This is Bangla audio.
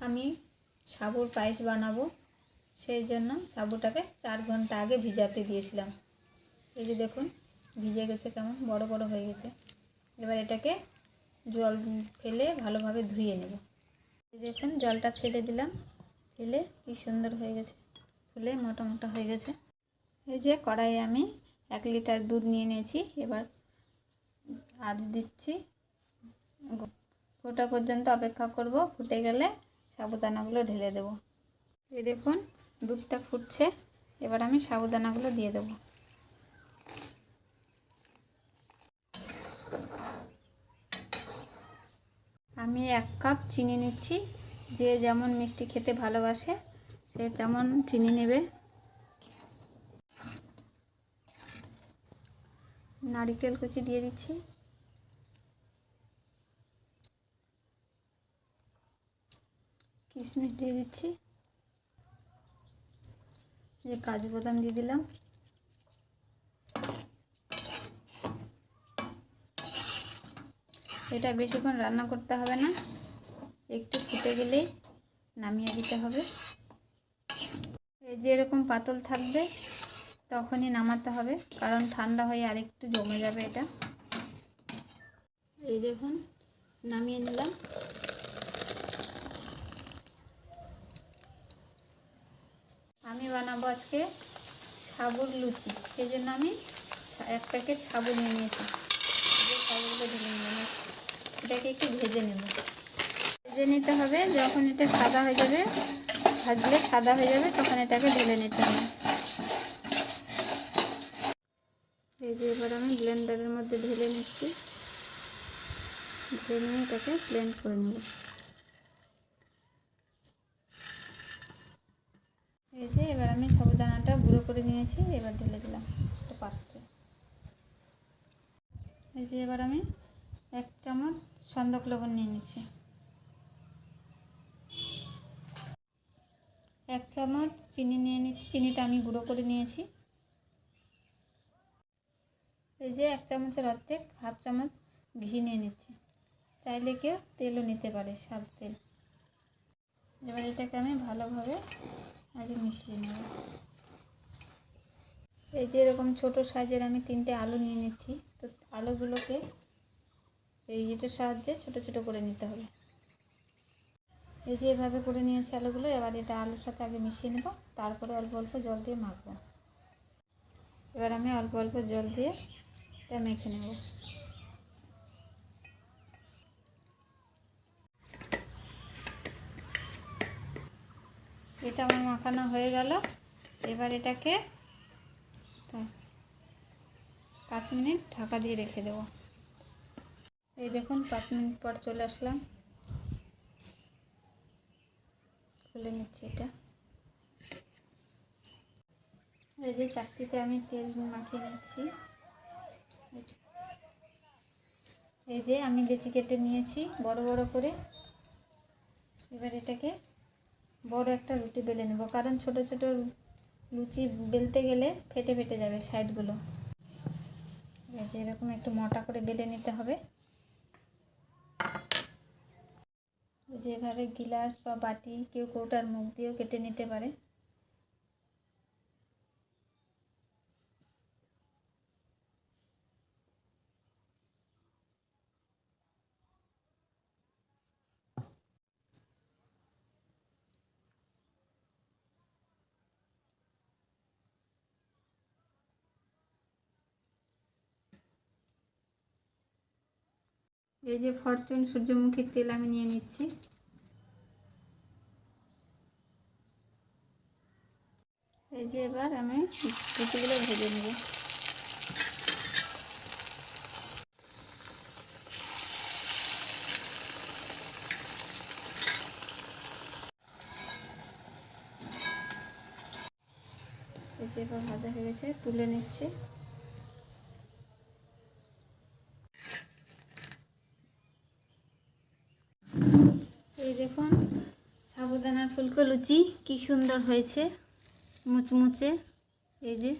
আমি সাবুর পায়েস বানাবো। সেই জন্য সাবুটাকে চার ঘণ্টা আগে ভিজাতে দিয়েছিলাম। এই যে দেখুন, ভিজে গেছে কেমন, বড় বড় হয়ে গেছে। এবার এটাকে জল ফেলে ভালোভাবে ধুয়ে নেব। দেখুন, জলটা ফেলে দিলাম। ফেলে কি সুন্দর হয়ে গেছে। ফুলে মোটা মোটা হয়ে গেছে। এই যে কড়াইয়ে আমি এক লিটার দুধ নিয়ে নিয়েছি। এবার আজ দিচ্ছি। ফোটা পর্যন্ত অপেক্ষা করব। ফুটে গেলে সাবুদানাগুলো ঢেলে দেব। এই দেখুন, দুধটা ফুটছে। এবার আমি সাবুদানাগুলো দিয়ে দেব। আমি এক কাপ চিনি নিচ্ছি। যে যেমন মিষ্টি খেতে ভালোবাসে, সে তেমন চিনি নেবে। নারিকেল কুচি দিয়ে দিচ্ছি। কিশমিশ দিয়ে দিচ্ছি। যে কাজু বাদাম দিয়ে দিলাম। এটা বেশিক্ষণ রান্না করতে হবে না, একটু ফুটে গেলেই নামিয়ে দিতে হবে। এই যে এরকম পাতল থাকবে, তখনই নামাতে হবে, কারণ ঠান্ডা হয়ে আরেকটু জমে যাবে এটা। এই দেখুন, নামিয়ে নিলাম। আমি বানাবো আজকে সাবুর লুচি। সেই জন্য আমি এক প্যাকেট সাবু নিয়ে নিয়েছি। যে সাবুগুলো ঢেলে নিলাম এটাকে একটু ভেজে নেব। ভেজে নিতে হবে। যখন এটা সাদা হয়ে যাবে, ভাজলে সাদা হয়ে যাবে, তখন এটাকে ঢেলে নিতে হবে। এই যে এবার আমি ব্লেন্ডারের মধ্যে ঢেলে নিচ্ছি। ঢেলে নিয়ে এটাকে ব্লেন্ড করে নেব। যে এবার আমি সাবুদানাটা গুঁড়ো করে নিয়েছি, এবার ঢেলে দিলাম একটা পাত্রে। এই যে এবার আমি এক চামচ সন্দক লবণ নিয়ে নিচ্ছি। এক চামচ চিনি নিয়ে নিচ্ছি, চিনিটা আমি গুঁড়ো করে নিয়েছি। এই যে এক চামচের অর্ধেক, হাফ চামচ ঘি নিয়ে নিচ্ছি। চাইলে কেউ তেলও নিতে পারে সাদ তেল। এবার এটাকে আমি ভালোভাবে আগে মিশিয়ে নেব। এই যে এরকম ছোটো সাইজের আমি তিনটে আলু নিয়ে নিচ্ছি। তো আলুগুলোকে এই এটার সাহায্যে ছোট ছোট করে নিতে হবে। এই যে এভাবে করে নিয়েছি আলুগুলো, এবার এটা আলুর সাথে আগে মিশিয়ে নেব। তারপরে অল্প অল্প জল দিয়ে মাখবো। এবার আমি অল্প অল্প জল দিয়ে এটা মেখে নেব। এটা আমার মাখানো হয়ে গেল, এবার এটাকে পাঁচ মিনিট ঢাকা দিয়ে রেখে দেব। এই দেখুন, পাঁচ মিনিট পর চলে আসলাম। খুলে নিচ্ছি এটা। এই যে চাকরিতে আমি তেল মাখিয়ে নিচ্ছি। এই যে আমি লেচি কেটে নিয়েছি, বড় বড় করে। এবার এটাকে বড় একটা রুটি বেলে নেব। কারণ ছোট ছোট লুচি বেলতে গেলে ফেটে ফেটে যাবে সাইডগুলো। এরকম একটু মোটা করে বেলে নিতে হবে। যেভাবে গিলাস বা বাটি কেউ কৌটার মুখ দিয়েও কেটে নিতে পারে। এই যে ফরচুন সূর্যমুখীর তেল আমি নিয়ে নিচ্ছি। এই যে এবার আমি লুচিগুলো ভেজে নেব। এই যে এবার ভাজা হয়ে গেছে, তুলে নিচ্ছে এই দেখুন সাবুদানার ফুলকো লুচি কি সুন্দর হয়েছে। মুচমুচে এই যে।